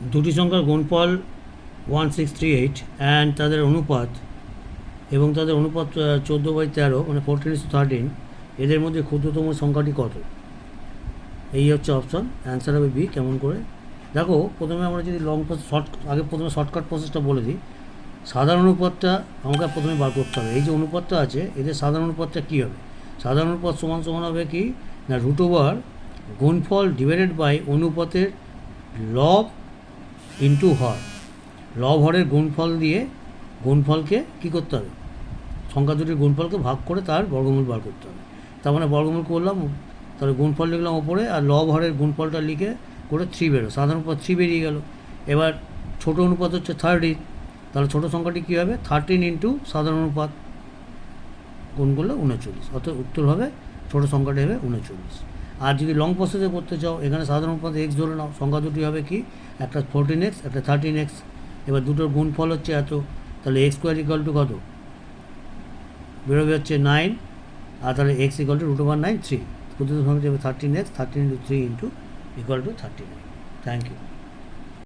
দুটি সংখ্যার গুণফল one six three eight and তাদের অনুপাত এবং তাদের অনুপাত চোদ্দ বাই তেরো মানে ফোরটিন ইস থার্টিন এদের মধ্যে ক্ষুদ্রতম সংখ্যাটি কত? এই হচ্ছে অপশান অ্যান্সার হবে বি কেমন করে? দেখো, প্রথমে আমরা যদি লং প্রসেস শর্ট আগে প্রথমে শর্টকাট প্রসেসটা বলে দিই। সাধারণ অনুপাতটা আমাকে প্রথমে বার করতে হবে। এই যে অনুপাতটা আছে, এদের সাধারণ অনুপাতটা কী হবে? সাধারণ অনুপাত সমান সমান হবে কি? না রুট ওভার গুণফল ডিভাইডেড বাই অনুপাতের লব ইন্টু হর লব হরের গুণফল দিয়ে গুণফলকে কী করতে হবে? সংখ্যা দুটির গুণফলকে ভাগ করে তার বর্গমূল বার করতে হবে। তার মানে বর্গমূল করলাম, তাহলে গুণফল লিখলাম ওপরে, আর লব হরের গুণফলটা লিখে করে থ্রি বেরো সাধারণ অনুপাত থ্রি বেরিয়ে গেল। এবার ছোট অনুপাত হচ্ছে থার্টিন তাহলে ছোটো সংখ্যাটি কী হবে? থার্টিন ইন্টু সাধারণ অনুপাত গুণ করলে উনচল্লিশ। অর্থাৎ উত্তর হবে ছোটো সংখ্যাটি হবে উনচল্লিশ। আর যদি লং প্রসেসে করতে চাও, এখানে সাধারণ পথে এক্স ধরে নাও। সংখ্যা দুটি হবে কি? একটা ফোরটিন এক্স একটা থার্টিন এক্স এবার দুটোর গুণফল হচ্ছে এত। তাহলে এক্স স্কোয়ার ইকাল টু কত? বেরোবে হচ্ছে নাইন আর তাহলে x equal to root over nine three প্রতিটি সংখ্যা যাবে thirteen x thirteen into three into equal to thirty nine thank you